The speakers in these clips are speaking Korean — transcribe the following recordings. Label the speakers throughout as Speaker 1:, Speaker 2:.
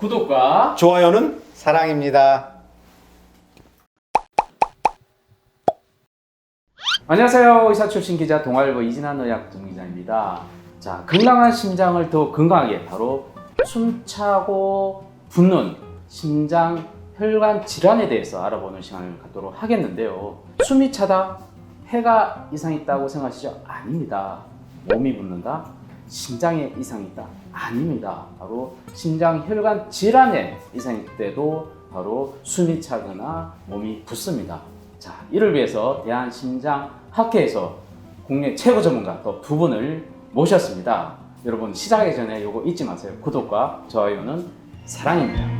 Speaker 1: 구독과
Speaker 2: 좋아요는
Speaker 3: 사랑입니다.
Speaker 1: 안녕하세요. 의사 출신 기자 동아일보 이진한 의학 전기자입니다. 자, 건강한 심장을 더 건강하게 바로 숨차고 붓는 심장 혈관 질환에 대해서 알아보는 시간을 갖도록 하겠는데요. 숨이 차다, 폐가 이상 있다고 생각하시죠? 아닙니다. 몸이 붓는다, 심장에 이상이 있다? 아닙니다. 바로 심장 혈관 질환에 있을 때도 바로 숨이 차거나 몸이 붓습니다. 자, 이를 위해서 대한심장학회에서 국내 최고 전문가 또 두 분을 모셨습니다. 여러분 시작하기 전에 요거 잊지 마세요. 구독과 좋아요는 사랑입니다.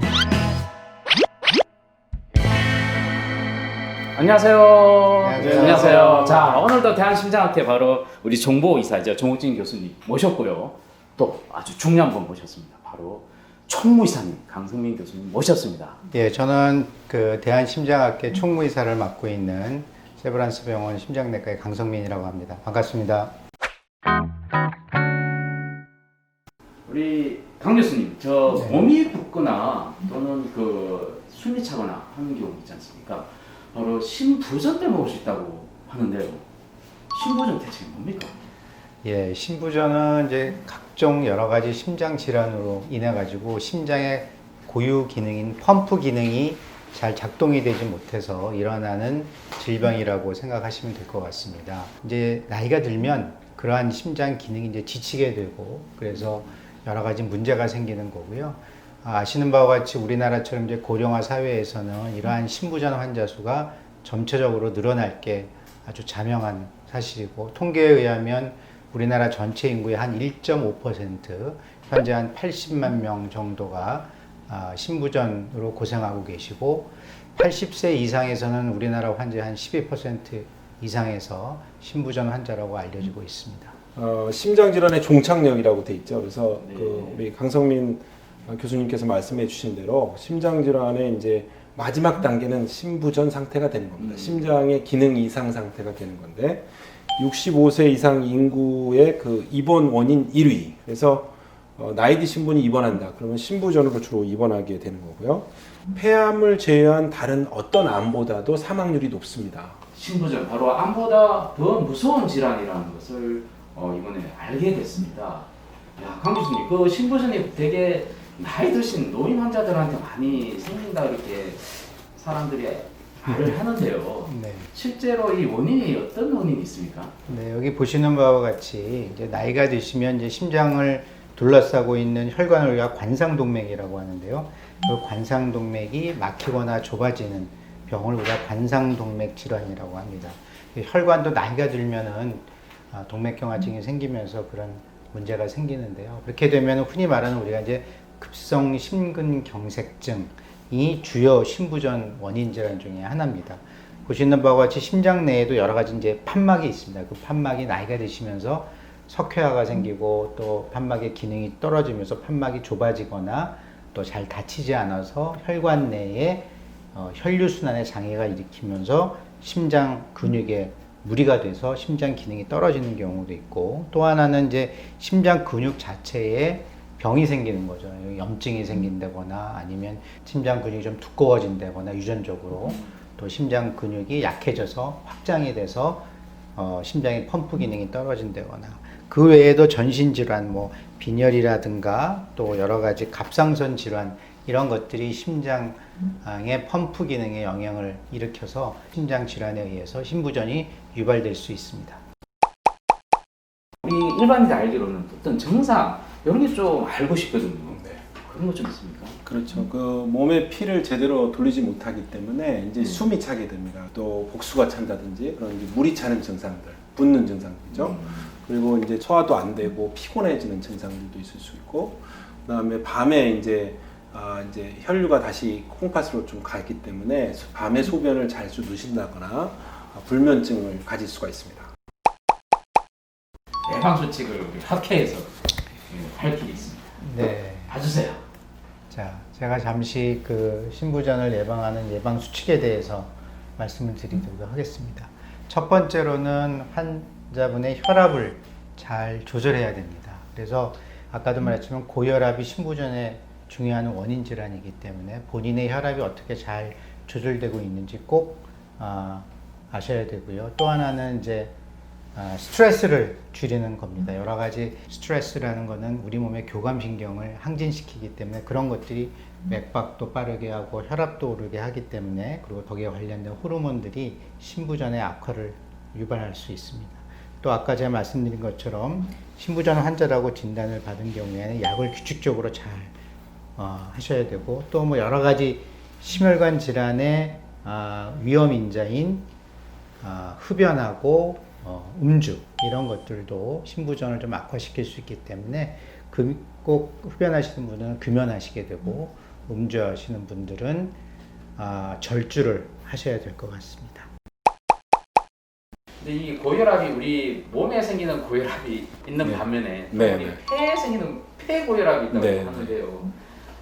Speaker 1: 안녕하세요.
Speaker 3: 안녕하세요.
Speaker 1: 자, 오늘도 대한심장학회 바로 우리 정보 이사죠. 정욱진 교수님 모셨고요. 또 아주 중요한 분 모셨습니다. 바로 총무이사님 강승민 교수님 모셨습니다.
Speaker 3: 예, 저는 그 대한심장학회 총무이사를 맡고 있는 세브란스 병원 심장내과의 강성민이라고 합니다. 반갑습니다.
Speaker 1: 우리 강 교수님, 저
Speaker 3: 네.
Speaker 1: 몸이 붓거나 또는 그 숨이 차거나 하는 경우 있지 않습니까? 바로 심부전 때문에 올수 있다고 하는데요. 심부전 대체 뭡니까?
Speaker 3: 예, 신부전은 이제 각종 여러 가지 심장 질환으로 인해 가지고 심장의 고유 기능인 펌프 기능이 잘 작동이 되지 못해서 일어나는 질병이라고 생각하시면 될 것 같습니다. 이제 나이가 들면 그러한 심장 기능이 이제 지치게 되고 그래서 여러 가지 문제가 생기는 거고요. 아, 아시는 바와 같이 우리나라처럼 이제 고령화 사회에서는 이러한 심부전 환자 수가 점차적으로 늘어날 게 아주 자명한 사실이고 통계에 의하면 우리나라 전체 인구의 한 1.5% 현재 한 80만 명 정도가 아, 심부전으로 고생하고 계시고 80세 이상에서는 우리나라 환자의 한 12% 이상에서 심부전 환자라고 알려지고 있습니다.
Speaker 2: 어, 심장 질환의 종착역이라고 돼 있죠. 그래서
Speaker 1: 네.
Speaker 2: 그 우리 강성민 교수님께서 말씀해 주신 대로 심장 질환의 이제 마지막 단계는 심부전 상태가 되는 겁니다.
Speaker 1: 음.
Speaker 2: 심장의 기능 이상 상태가 되는 건데 65세 이상 인구의 그 입원 원인 1위. 그래서 어, 나이 드신 분이 입원한다. 그러면 심부전으로 주로 입원하게 되는 거고요. 폐암을 제외한 다른 어떤 암보다도 사망률이 높습니다.
Speaker 1: 심부전 바로 암보다 더 무서운 질환이라는 것을 어, 이번에 알게 됐습니다. 야, 강 교수님, 그 심부전이 되게 나이 드신 노인 환자들한테 많이 생긴다 이렇게 사람들이 말을 하는데요.
Speaker 3: 네.
Speaker 1: 실제로 이 원인이 어떤 원인이 있습니까?
Speaker 3: 네, 여기 보시는 바와 같이 이제 나이가 드시면 이제 심장을 둘러싸고 있는 혈관을 우리가 관상동맥이라고 하는데요. 그 관상동맥이 막히거나 좁아지는 병을 우리가 관상동맥 질환이라고 합니다. 이 혈관도 나이가 들면은 아, 동맥경화증이 생기면서 그런 문제가 생기는데요. 그렇게 되면 흔히 말하는 우리가 이제 급성 심근경색증이 주요 심부전 원인 질환 중에 하나입니다. 보시는 바와 같이 심장 내에도 여러 가지 이제 판막이 있습니다. 그 판막이 나이가 드시면서 석회화가 생기고 또 판막의 기능이 떨어지면서 판막이 좁아지거나 또잘 닫히지 않아서 혈관 내에 어, 혈류순환에 장애가 일으키면서 심장 근육에 무리가 돼서 심장 기능이 떨어지는 경우도 있고 또 하나는 이제 심장 근육 자체에 병이 생기는 거죠. 염증이 생긴다거나 아니면 심장 근육이 좀 두꺼워진다거나 유전적으로 또 심장 근육이 약해져서 확장이 돼서 어, 심장의 펌프 기능이 떨어진다거나 그 외에도 전신 질환 뭐 빈혈이라든가 또 여러 가지 갑상선 질환 이런 것들이 심장의 펌프 기능에 영향을 일으켜서 심장 질환에 의해서 심부전이 유발될 수 있습니다.
Speaker 1: 우리 일반인들 알기로는 어떤 증상 이런 게 좀 알고 싶거든요.
Speaker 2: 네.
Speaker 1: 그런 거 좀 있습니까?
Speaker 2: 그렇죠. 그 몸에 피를 제대로 돌리지 못하기 때문에 이제
Speaker 1: 음.
Speaker 2: 숨이 차게 됩니다. 또 복수가 찬다든지 그런 이제 물이 차는 증상들, 붓는 증상들이죠.
Speaker 1: 음.
Speaker 2: 그리고 이제 소화도 안 되고 피곤해지는 증상들도 있을 수 있고, 그다음에 밤에 이제 아 이제 혈류가 다시 콩팥으로 좀 가기 때문에 밤에 소변을 자주 누신다거나 아, 불면증을 가질 수가 있습니다.
Speaker 1: 예방 수칙을 우리 학회에서 예, 할 길이 있습니다.
Speaker 3: 네.
Speaker 1: 봐주세요.
Speaker 3: 자, 제가 잠시 그 신부전을 예방하는 예방 수칙에 대해서 말씀을 드리도록 하겠습니다. 첫 번째로는 환자분의 혈압을 잘 조절해야 됩니다. 그래서 아까도 말했지만 고혈압이 신부전에 중요한 원인 질환이기 때문에 본인의 혈압이 어떻게 잘 조절되고 있는지 꼭 아, 아셔야 되고요. 또 하나는 이제 아, 스트레스를 줄이는 겁니다. 여러 가지 스트레스라는 거는 우리 몸의 교감신경을 항진시키기 때문에 그런 것들이 맥박도 빠르게 하고 혈압도 오르게 하기 때문에 그리고 거기에 관련된 호르몬들이 신부전의 악화를 유발할 수 있습니다. 또 아까 제가 말씀드린 것처럼 신부전 환자라고 진단을 받은 경우에는 약을 규칙적으로 잘 어, 하셔야 되고 또 뭐 여러 가지 심혈관 질환의 아, 위험 인자인 아, 흡연하고 어, 음주 이런 것들도 신부전을 좀 악화시킬 수 있기 때문에 그, 꼭 흡연하시는 분은 금연하시게 되고 음주하시는 분들은 아, 절주를 하셔야 될 것 같습니다.
Speaker 1: 근데 이 고혈압이 우리 몸에 생기는 고혈압이 있는
Speaker 2: 네.
Speaker 1: 반면에 또
Speaker 2: 네,
Speaker 1: 우리
Speaker 2: 네.
Speaker 1: 폐에 생기는 폐 고혈압이 있다고
Speaker 2: 네,
Speaker 1: 하는데요.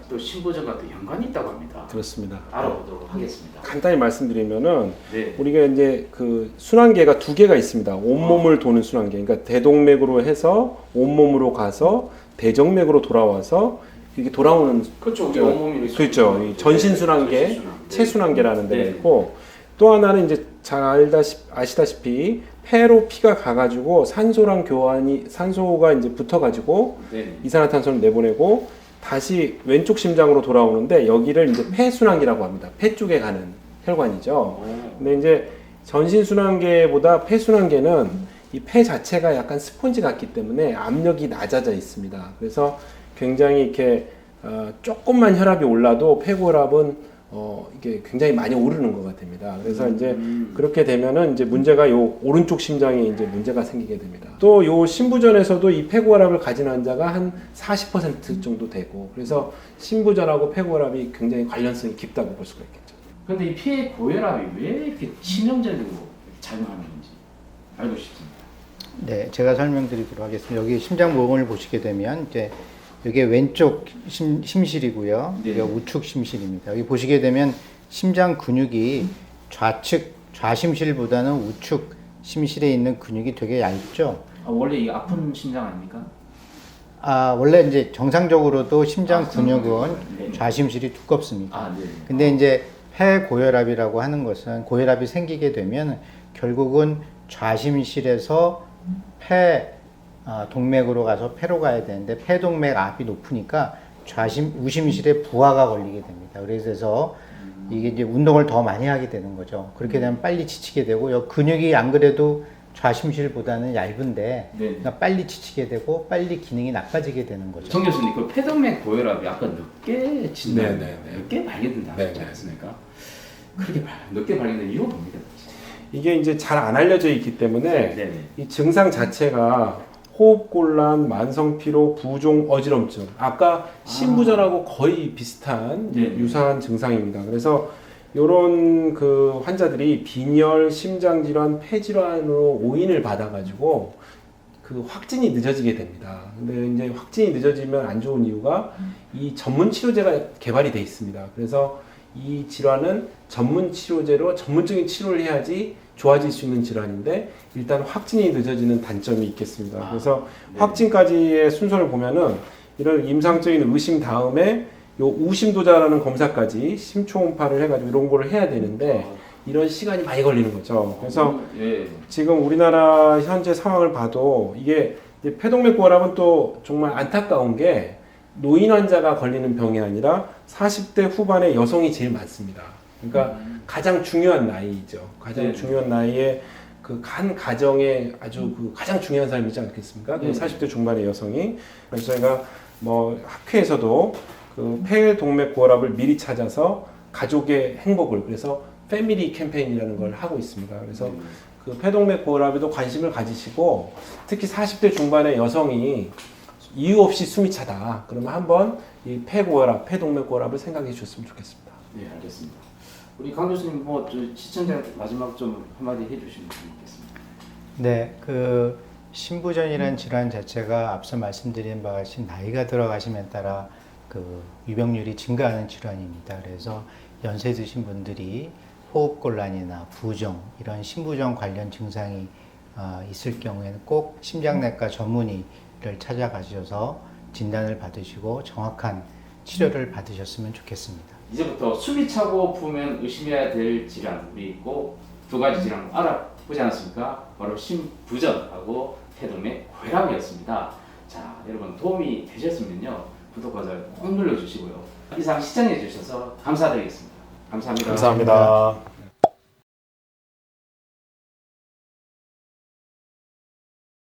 Speaker 1: 또 신부전과 또 연관이 있다고 합니다.
Speaker 2: 그렇습니다.
Speaker 1: 알아보도록 하겠습니다.
Speaker 2: 간단히 말씀드리면은
Speaker 1: 네.
Speaker 2: 우리가 이제 그 순환계가 두 개가 있습니다. 온몸을 도는 순환계. 그러니까 대동맥으로 해서 온몸으로 가서 대정맥으로 돌아와서 이렇게 돌아오는
Speaker 1: 그렇죠. 우리
Speaker 2: 저,
Speaker 1: 온몸이
Speaker 2: 그렇죠. 이 전신 순환계,
Speaker 1: 전신 순환계.
Speaker 2: 체순환계라는 데가
Speaker 1: 네.
Speaker 2: 있고 또 하나는 이제 잘 알다시, 아시다시피 폐로 피가 가가지고 산소랑 교환이 산소가 이제 붙어가지고
Speaker 1: 네.
Speaker 2: 이산화탄소를 내보내고 다시 왼쪽 심장으로 돌아오는데 여기를 이제 폐순환기라고 합니다. 폐 쪽에 가는 혈관이죠.
Speaker 1: 오.
Speaker 2: 근데 이제 전신순환계보다 폐순환계는 이 폐 자체가 약간 스폰지 같기 때문에 압력이 낮아져 있습니다. 그래서 굉장히 이렇게 어, 조금만 혈압이 올라도 폐고혈압은 어, 이게 굉장히 많이 오르는 것 같습니다. 그래서 이제
Speaker 1: 음.
Speaker 2: 그렇게 되면은 이제 문제가 요 오른쪽 심장에 이제 문제가 생기게 됩니다. 또 요 신부전에서도 이 폐고혈압을 가진 환자가 한 40% 정도 되고 그래서 신부전하고 폐고혈압이 굉장히 관련성이 깊다고 볼 수가 있겠죠.
Speaker 1: 근데 이폐 고혈압이 왜 이렇게 치명적으로 작용하는 건지 알고 싶습니다.
Speaker 3: 네, 제가 설명드리도록 하겠습니다. 여기 심장 모형을 보시게 되면 이제 이게 왼쪽 심, 심실이고요.
Speaker 1: 네.
Speaker 3: 이게 우측 심실입니다. 여기 보시게 되면 심장 근육이 좌측 좌심실보다는 우측 심실에 있는 근육이 되게 얇죠.
Speaker 1: 아, 원래 이 아픈 심장 아닙니까?
Speaker 3: 아, 원래 이제 정상적으로도 심장
Speaker 1: 아,
Speaker 3: 근육은.
Speaker 1: 네.
Speaker 3: 좌심실이 두껍습니다.
Speaker 1: 아, 네.
Speaker 3: 근데 이제 폐고혈압이라고 하는 것은 고혈압이 생기게 되면 결국은 좌심실에서 폐 아, 동맥으로 가서 폐로 가야 되는데 폐동맥 압이 높으니까 좌심 우심실에 부하가 걸리게 됩니다. 그래서 이게 이제 운동을 더 많이 하게 되는 거죠. 그렇게 되면 빨리 지치게 되고 요 근육이 안 그래도 좌심실보다는 얇은데
Speaker 1: 네.
Speaker 3: 그러니까 빨리 지치게 되고 빨리 기능이 나빠지게 되는 거죠.
Speaker 1: 정 교수님, 그 폐동맥 고혈압이 아까 늦게 진단,
Speaker 2: 네, 네, 네.
Speaker 1: 늦게 발견된다
Speaker 2: 네,
Speaker 1: 하셨지
Speaker 2: 네.
Speaker 1: 않습니까? 그렇게 발- 늦게 발견된 이유가 뭡니까?
Speaker 2: 이게 이제 잘 안 알려져 있기 때문에
Speaker 1: 네.
Speaker 2: 이 증상 자체가 호흡곤란, 만성피로, 부종, 어지럼증. 아까 신부전하고 거의 비슷한
Speaker 1: 네.
Speaker 2: 유사한 증상입니다. 그래서 이런 그 환자들이 빈혈, 심장질환, 폐질환으로 오인을 받아가지고 그 확진이 늦어지게 됩니다. 근데 이제 확진이 늦어지면 안 좋은 이유가 이 전문 치료제가 개발이 돼 있습니다. 그래서 이 질환은 전문 치료제로 전문적인 치료를 해야지 좋아질 수 있는 질환인데 일단 확진이 늦어지는 단점이 있겠습니다.
Speaker 1: 아,
Speaker 2: 그래서
Speaker 1: 네.
Speaker 2: 확진까지의 순서를 보면은 이런 임상적인 의심 다음에 요 우심도자라는 검사까지 심초음파를 해가지고 이런 거를 해야 되는데 이런 시간이 많이 걸리는 거죠. 그래서
Speaker 1: 예.
Speaker 2: 지금 우리나라 현재 상황을 봐도 이게 이제 폐동맥 고혈압은 또 정말 안타까운 게 노인 환자가 걸리는 병이 아니라 40대 후반의 여성이 제일 많습니다. 그러니까 가장 중요한 나이죠. 가장
Speaker 1: 네.
Speaker 2: 중요한 나이에 그 한 가정의 아주 그 가장 중요한 삶이지 않겠습니까? 그
Speaker 1: 네. 40대
Speaker 2: 40대 중반의 여성이 그래서 저희가 뭐 학회에서도 그 폐 동맥 고혈압을 미리 찾아서 가족의 행복을 그래서 패밀리 캠페인이라는 걸 하고 있습니다. 그래서 그 폐동맥 고혈압에도 관심을 가지시고 특히 40대 중반의 여성이 이유 없이 숨이 차다. 그러면 한번 이 폐고혈압, 폐동맥 고혈압을 생각해 주셨으면 좋겠습니다.
Speaker 1: 네, 알겠습니다. 우리 강 교수님 뭐저 시청자한테 마지막 좀 한마디 해주시면 좋겠습니다.
Speaker 3: 네, 그 신부전이라는 질환 자체가 앞서 말씀드린 바와 같이 나이가 들어가심에 따라 그 유병률이 증가하는 질환입니다. 그래서 연세 드신 분들이 호흡곤란이나 부종 이런 신부전 관련 증상이 어, 있을 경우에는 꼭 심장내과 전문의를 찾아가셔서 진단을 받으시고 정확한 치료를 받으셨으면 좋겠습니다.
Speaker 1: 이제부터 숨이 차고 부으면 의심해야 될 질환 우리 꼭두 가지 질환 알아보지 않았습니까? 바로 심부전하고 태동의 고혈압이었습니다. 자 여러분 도움이 되셨으면요 구독과 좋아요 꼭 눌러주시고요 이상 시청해 주셔서 감사드리겠습니다. 감사합니다.
Speaker 2: 감사합니다.